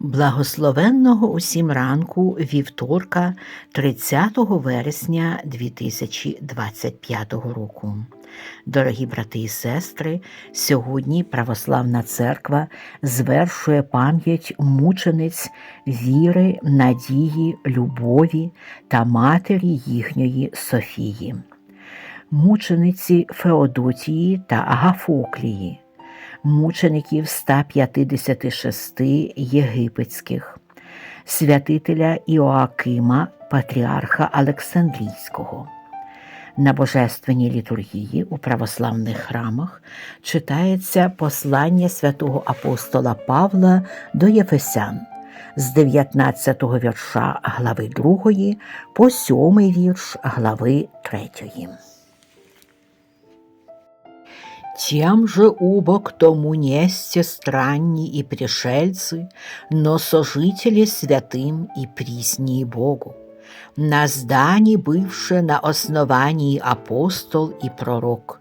Благословенного усім ранку вівторка 30 вересня 2025 року. Дорогі брати і сестри, сьогодні Православна Церква звершує пам'ять мучениць віри, надії, любові та матері їхньої Софії, мучениці Феодотії та Агафоклії мучеників 156 єгипетських, святителя Іоакима, патріарха Олександрійського. На божественній літургії у православних храмах читається послання святого апостола Павла до Єфесян з 19 вірша глави 2 по 7 вірш глави 3. Тем же убок тому несте странни и пришельцы, но сожители святым и приснии Богу. На здании бывшее на основании апостол и пророк,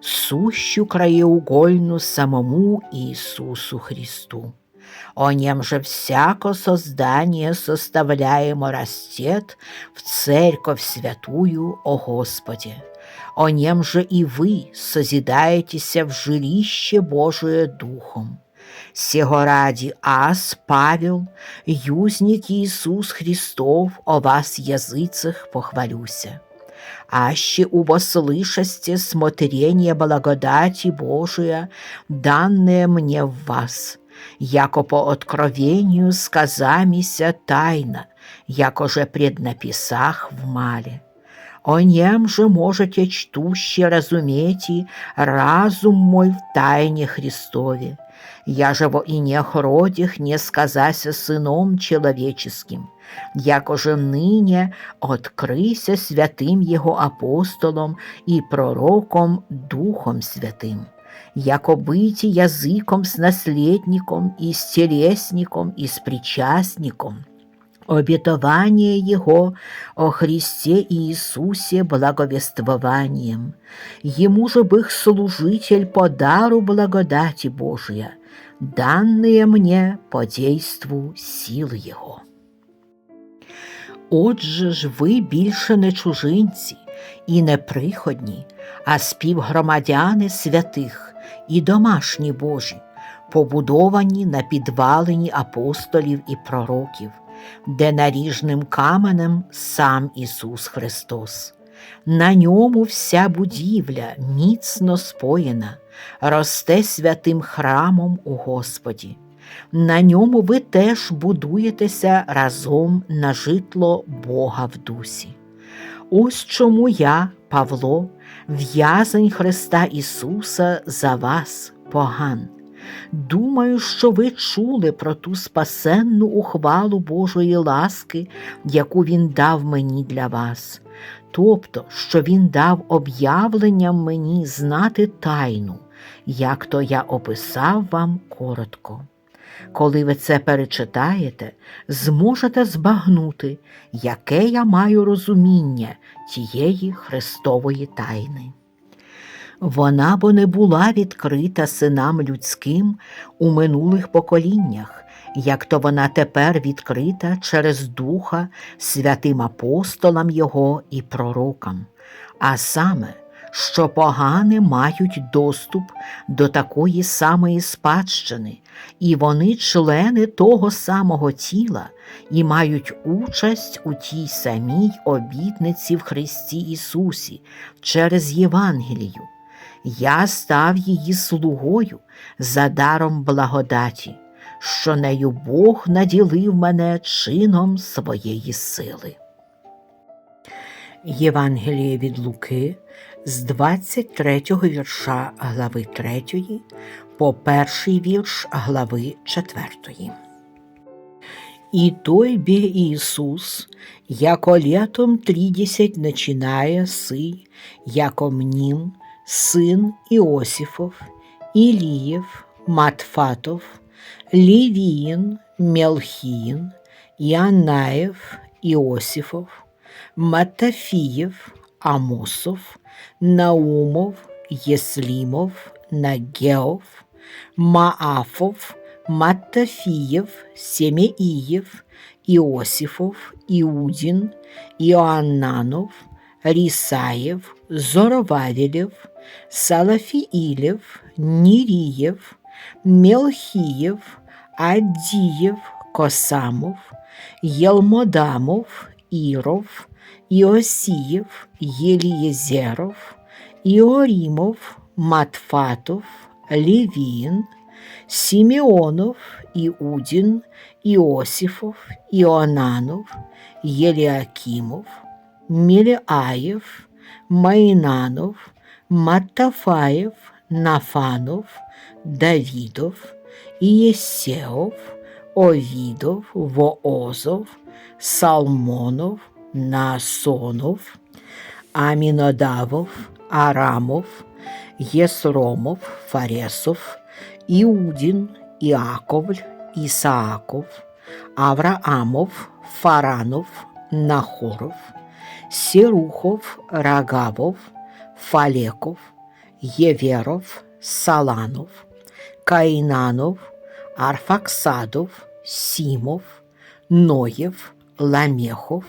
сущу краеугольну самому Иисусу Христу. О нем же всяко создание составляемо растет в церковь святую о Господе о нем же и вы созидаетесь в жилище Божие Духом. Сего ради аз, Павел, юзник Иисус Христов, о вас языцах похвалюся. Аще убо слышасте смотрение благодати Божия, данное мне в вас, яко по откровению сказамися тайна, яко же преднаписах в мале о нем же можете чтуще разумейте разум мой в тайне Христове. Я же во инех родих не сказася сыном человеческим, яко же ныне открыся святым его апостолом и пророком Духом Святым, яко быть языком с наследником и с телесником и с причастником – обетование Его о Христе Иисусе благовествованием. Ему же бых служитель по дару благодати Божия, данные мне по действу сил Його. Отже ж ви більше не чужинці і не приходні, а співгромадяни святих і домашні Божі, побудовані на підвалині апостолів і пророків де наріжним каменем сам Ісус Христос. На ньому вся будівля міцно споєна, росте святим храмом у Господі. На ньому ви теж будуєтеся разом на житло Бога в дусі. Ось чому я, Павло, в'язень Христа Ісуса за вас, поган. Думаю, що ви чули про ту спасенну ухвалу Божої ласки, яку Він дав мені для вас, тобто, що Він дав об'явленням мені знати тайну, як то я описав вам коротко. Коли ви це перечитаєте, зможете збагнути, яке я маю розуміння тієї Христової тайни. Вона бо не була відкрита синам людським у минулих поколіннях, як то вона тепер відкрита через Духа святим апостолам Його і пророкам, а саме, що погани мають доступ до такої самої спадщини, і вони члени того самого тіла і мають участь у тій самій обітниці в Христі Ісусі через Євангелію я став її слугою за даром благодаті, що нею Бог наділив мене чином своєї сили. Євангеліє від Луки з 23 вірша глави 3 по перший вірш глави 4. І той бе Ісус, яко летом тридесять начинає си, яко мнім, сын Иосифов, Илиев, Матфатов, Левиин, Мелхиин, Иоаннаев, Иосифов, Матафиев, Амосов, Наумов, Еслимов, Нагеов, Маафов, Маттафієв, Семеїєв, Іосифов, Іудін, Іоаннанов, Рісаєв, Зоровавілєв, Салафіїлєв, Нірієв, Мелхієв, Аддієв, Косамов, Єлмодамов, Іров, Іосієв, Єлієзеров, Іорімов, Матфатов, Левін, Сімеонов, Іудін, Іосифов, Іонанов, Єліакімов, Міліаєв, Майнанов, Маттафаєв, Нафанов, Давідов, Ієсеов, Овідов, Воозов, Салмонов, Наасонов, Амінодавов, Арамов, Єсромов, Фаресов, Іудін, Іаковль, Ісааков, Авраамов, Фаранов, Нахоров, Сірухов, Рагавов, Фалеков, Єверов, Саланов, Каїнанов, Арфаксадов, Сімов, Ноєв, Ламехов,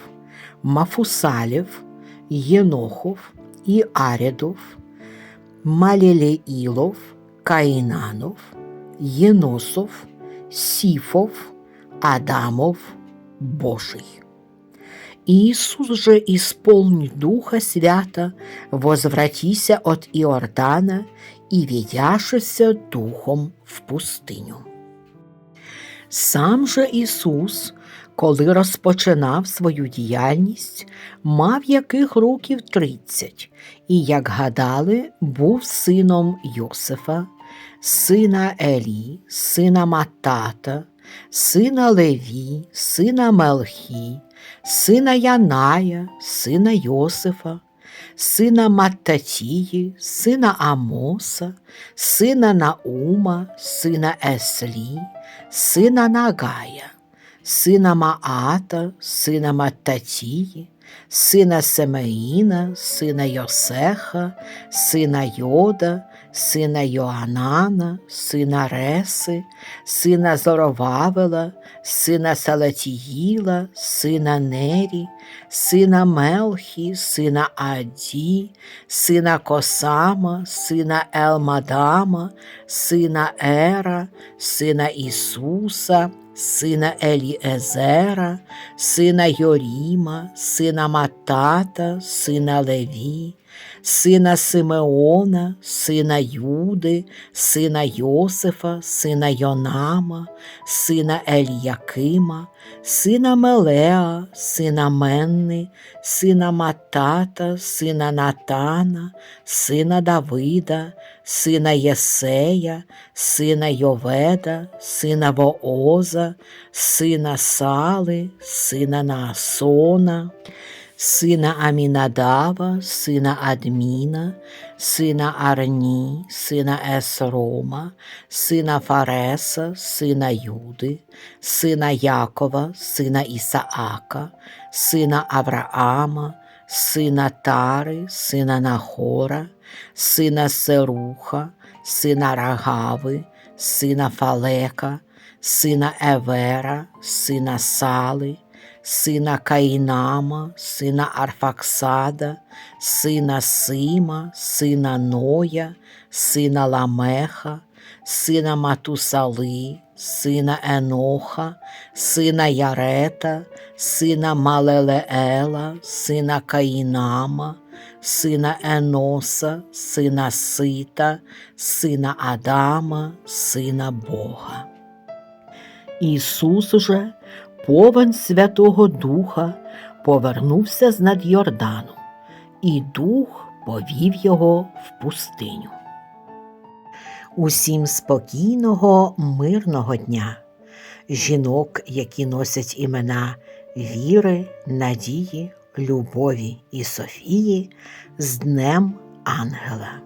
Мафусалев, Єнохов, Іарідов, Малілеїлов, Каїнанов, Єносов, Сіфов, Адамов, Божий. Иисус же, исполни Духа Свята, возвратися от Иордана и ведяшися Духом в пустиню. Сам же Ісус, коли розпочинав свою діяльність, мав яких років тридцять, і, як гадали, був сином Йосифа, сина Елі, сина Матата, сина Леві, сина Мелхі, сина Яная, сина Йосифа, сина Маттатії, сина Амоса, сина Наума, сина Еслі, сина Нагая, сина Маата, сина Маттатії, сина Семеїна, сина Йосеха, сина Йода, сина Йоанана, сина Реси, сина Зоровавела, сина Салатіїла, сина Нері, сина Мелхі, сина Аді, сина Косама, сина Елмадама, сина Ера, сина Ісуса, сина Еліезера, сина Йоріма, сина Матата, сина Леві, сина Симеона, сина Юди, сина Йосифа, сина Йонама, сина Еліякима, сина Мелеа, сина Менни, сина Матата, сина Натана, сина Давида, сина Єсея, сина Йоведа, сина Вооза, сина Сали, сина Наасона, сина Амінадава, сина Адміна, сина Арні, сина Есрома, сина Фареса, сина Юди, сина Якова, сина Ісаака, сина Авраама, сина Тари, сина Нахора, сина Серуха, сина Рагави, сина Фалека, сина Евера, сина Сали, сина Каїнама, сина Арфаксада, сина Сима, сина Ноя, сина Ламеха, сина Матусали, сина Еноха, сина Ярета, сина Малелеела, сина Каїнама, сина Еноса, сина Сита, сина Адама, сина Бога. Ісус же, повен Святого Духа, повернувся з над Йордану, і дух повів його в пустиню. Усім спокійного, мирного дня, жінок, які носять імена віри, надії, любові і Софії, з Днем Ангела.